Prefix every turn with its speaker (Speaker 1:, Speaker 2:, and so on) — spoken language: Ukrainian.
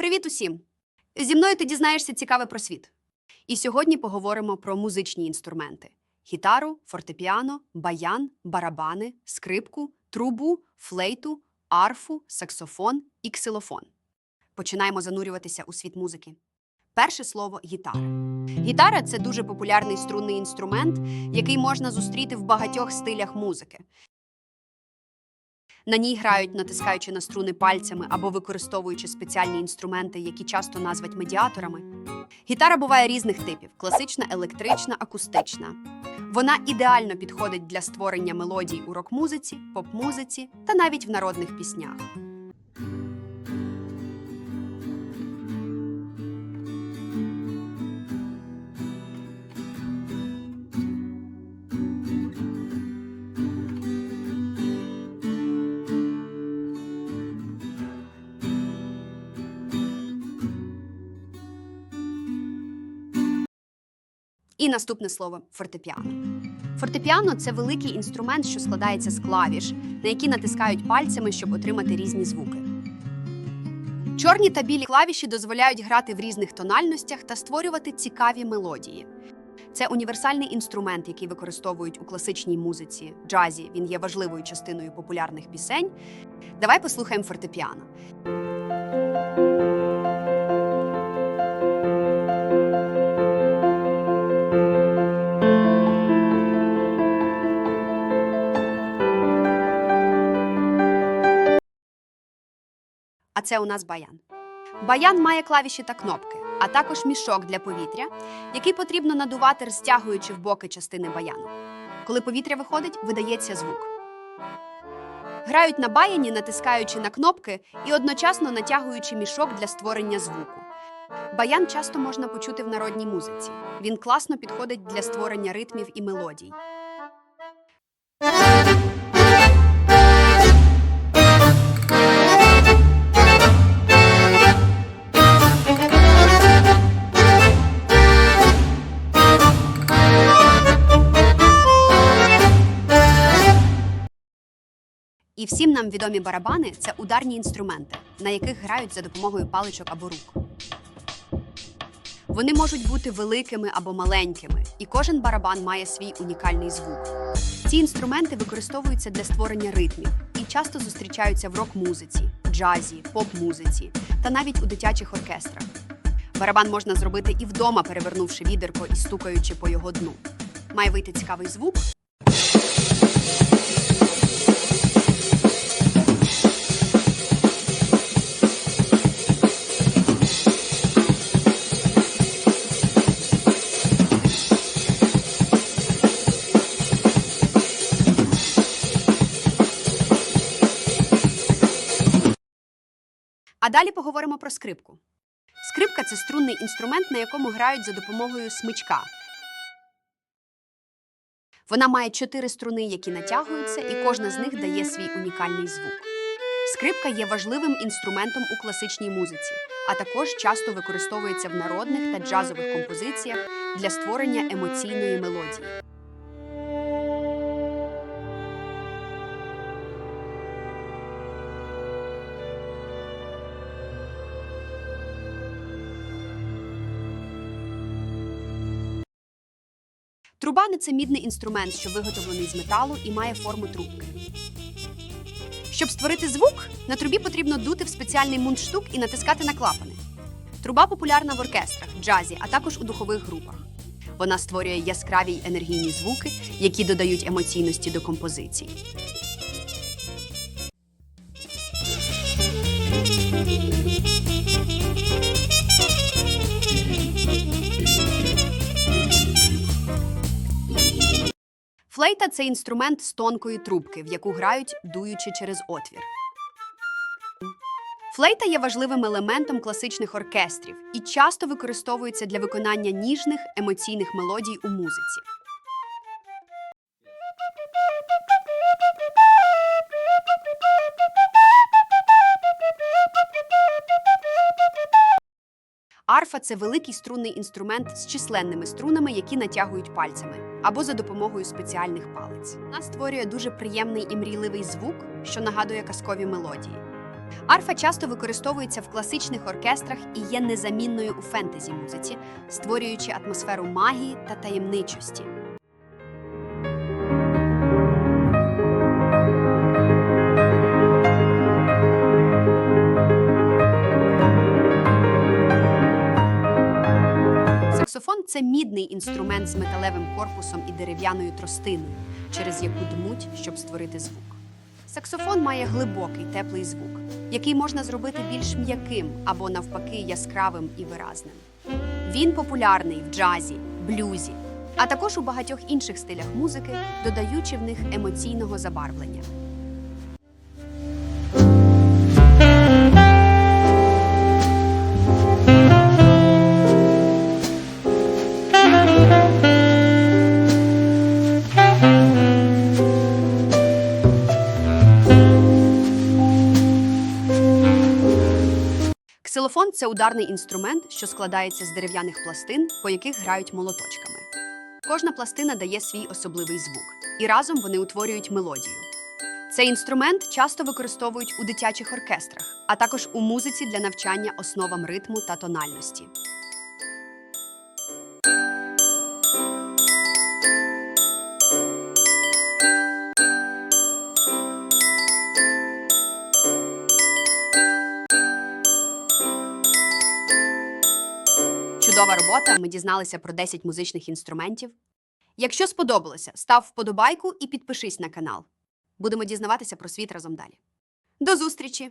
Speaker 1: Привіт усім! Зі мною ти дізнаєшся цікаве про світ. І сьогодні поговоримо про музичні інструменти: гітару, фортепіано, баян, барабани, скрипку, трубу, флейту, арфу, саксофон і ксилофон. Починаємо занурюватися у світ музики. Перше слово гітара. Гітара це дуже популярний струнний інструмент, який можна зустріти в багатьох стилях музики. На ній грають, натискаючи на струни пальцями або використовуючи спеціальні інструменти, які часто назвать медіаторами. Гітара буває різних типів: класична, електрична, акустична. Вона ідеально підходить для створення мелодій у рок-музиці, поп-музиці та навіть в народних піснях. І наступне слово фортепіано. Фортепіано це великий інструмент, що складається з клавіш, на які натискають пальцями, щоб отримати різні звуки. Чорні та білі клавіші дозволяють грати в різних тональностях та створювати цікаві мелодії. Це універсальний інструмент, який використовують у класичній музиці, джазі. Він є важливою частиною популярних пісень. Давай послухаємо фортепіано. А це у нас баян. Баян має клавіші та кнопки, а також мішок для повітря, який потрібно надувати, розтягуючи в боки частини баяну. Коли повітря виходить, видається звук. Грають на баяні, натискаючи на кнопки і одночасно натягуючи мішок для створення звуку. Баян часто можна почути в народній музиці. Він класно підходить для створення ритмів і мелодій. І всім нам відомі барабани це ударні інструменти, на яких грають за допомогою паличок або рук. Вони можуть бути великими або маленькими, і кожен барабан має свій унікальний звук. Ці інструменти використовуються для створення ритмів і часто зустрічаються в рок-музиці, джазі, поп-музиці та навіть у дитячих оркестрах. Барабан можна зробити і вдома, перевернувши відерко і стукаючи по його дну. Має вийти цікавий звук, далі поговоримо про скрипку. Скрипка це струнний інструмент, на якому грають за допомогою смичка. Вона має чотири струни, які натягуються, і кожна з них дає свій унікальний звук. Скрипка є важливим інструментом у класичній музиці, а також часто використовується в народних та джазових композиціях для створення емоційної мелодії. Трубани це мідний інструмент, що виготовлений з металу і має форму трубки. Щоб створити звук, на трубі потрібно дути в спеціальний мундштук і натискати на клапани. Труба популярна в оркестрах, джазі, а також у духових групах. Вона створює яскраві й енергійні звуки, які додають емоційності до композицій. Флейта це інструмент з тонкої трубки, в яку грають, дуючи через отвір. Флейта є важливим елементом класичних оркестрів і часто використовується для виконання ніжних емоційних мелодій у музиці. Арфа це великий струнний інструмент з численними струнами, які натягують пальцями або за допомогою спеціальних палиць. Вона створює дуже приємний і мрійливий звук, що нагадує казкові мелодії. Арфа часто використовується в класичних оркестрах і є незамінною у фентезі музиці, створюючи атмосферу магії та таємничості. Це мідний інструмент з металевим корпусом і дерев'яною тростиною, через яку дмуть, щоб створити звук. Саксофон має глибокий теплий звук, який можна зробити більш м'яким або навпаки яскравим і виразним. Він популярний в джазі, блюзі, а також у багатьох інших стилях музики, додаючи в них емоційного забарвлення. Ксилофон це ударний інструмент, що складається з дерев'яних пластин, по яких грають молоточками. Кожна пластина дає свій особливий звук, і разом вони утворюють мелодію. Цей інструмент часто використовують у дитячих оркестрах, а також у музиці для навчання основам ритму та тональності. Чудова робота. Ми дізналися про 10 музичних інструментів. Якщо сподобалося, став вподобайку і підпишись на канал. Будемо дізнаватися про світ разом далі. До зустрічі!